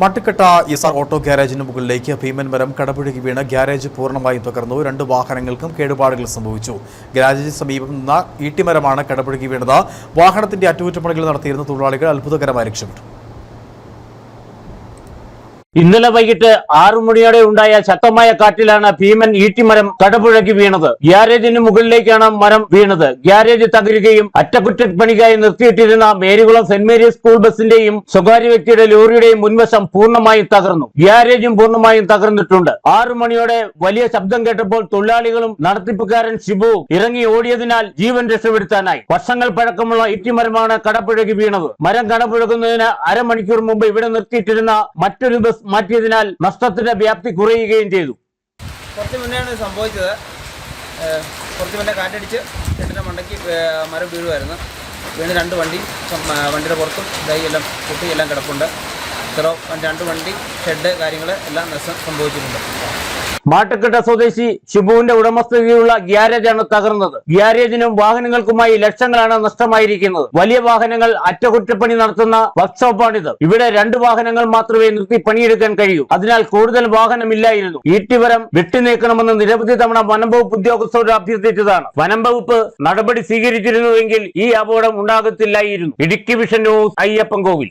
മട്ടുക്കട്ട ഇസാർ auto ഗ്യാരേജിന് മുകളിലേക്ക് ഭീമൻ മരം കടപുഴകി വീണ് ഗ്യാരേജ് പൂർണമായും തകർന്നു. രണ്ട് വാഹനങ്ങൾക്കും കേടുപാടുകൾ സംഭവിച്ചു. ഗ്യാരേജിന് സമീപം നിന്ന ഈട്ടിമരമാണ് കടപുഴകി വീണത്. വാഹനത്തിന്റെ അറ്റകുറ്റപ്പണികൾ നടത്തിയിരുന്ന തൊഴിലാളികൾ അത്ഭുതകരമായി രക്ഷപ്പെട്ടു. ഇന്നലെ വൈകിട്ട് ആറു മണിയോടെ ഉണ്ടായ ശക്തമായ കാറ്റിലാണ് ഭീമൻ ഈട്ടിമരം കടപുഴകി വീണത്. ഗ്യാരേജിന് മുകളിലേക്കാണ് മരം വീണത്. ഗ്യാരേജ് തകരുകയും അറ്റകുറ്റപ്പണിക്കായി നിർത്തിയിട്ടിരുന്ന മേരികുളം സെന്റ് മേരീസ് സ്കൂൾ ബസിന്റെയും സ്വകാര്യ വ്യക്തിയുടെ ലോറിയുടെയും മുൻവശം പൂർണമായും തകർന്നു. ഗ്യാരേജും പൂർണമായും തകർന്നിട്ടുണ്ട്. ആറു മണിയോടെ വലിയ ശബ്ദം കേട്ടപ്പോൾ തൊഴിലാളികളും നടത്തിപ്പുകാരൻ ഷിബു ഇറങ്ങി ഓടിയതിനാൽ ജീവൻ രക്ഷപ്പെടുത്താനായി. വർഷങ്ങൾ പഴക്കമുള്ള ഈട്ടിമരമാണ് കടപുഴകി വീണത്. മരം കടപുഴകുന്നതിന് അരമണിക്കൂർ മുമ്പ് ഇവിടെ നിർത്തിയിട്ടിരുന്ന മറ്റൊരു ബസ് മാറ്റിയതിനാൽ നഷ്ടത്തിന്റെ വ്യാപ്തി കുറയുകയും ചെയ്തു. കുറച്ച് മുന്നേയാണ് സംഭവിച്ചത്. കുറച്ച് മുന്നേ കാറ്റടിച്ച് ചേട്ടന്റെ മണ്ടയ്ക്ക് മരം വീഴുമായിരുന്നു വീണ് രണ്ട് വണ്ടി വണ്ടിയുടെ പുറത്തും ഇതായി എല്ലാം കുട്ടി എല്ലാം കിടപ്പുണ്ട്. ഇത്ര രണ്ട് വണ്ടി ഷെഡ് കാര്യങ്ങൾ എല്ലാം സംഭവിച്ചിട്ടുണ്ട്. മാട്ടുക്കട്ട സ്വദേശി ഷിബുവിന്റെ ഉടമസ്ഥതയിലുള്ള ഗ്യാരേജാണ് തകർന്നത്. ഗ്യാരേജിനും വാഹനങ്ങൾക്കുമായി ലക്ഷങ്ങളാണ് നഷ്ടമായിരിക്കുന്നത്. വലിയ വാഹനങ്ങൾ അറ്റകുറ്റപ്പണി നടത്തുന്ന വർക്ക്ഷോപ്പാണിത്. ഇവിടെ രണ്ട് വാഹനങ്ങൾ മാത്രമേ നിർത്തി പണിയെടുക്കാൻ കഴിയൂ. അതിനാൽ കൂടുതൽ വാഹനമില്ലായിരുന്നു. ഈട്ടിവരം വെട്ടിനീക്കണമെന്ന് നിരവധി തവണ വനം വകുപ്പ് ഉദ്യോഗസ്ഥരോട് അഭ്യർത്ഥിച്ചതാണ്. വനം വകുപ്പ് നടപടി സ്വീകരിച്ചിരുന്നുവെങ്കിൽ ഈ അപകടം ഉണ്ടാകത്തില്ലായിരുന്നു. Idukki vision news Ayyappan Kovil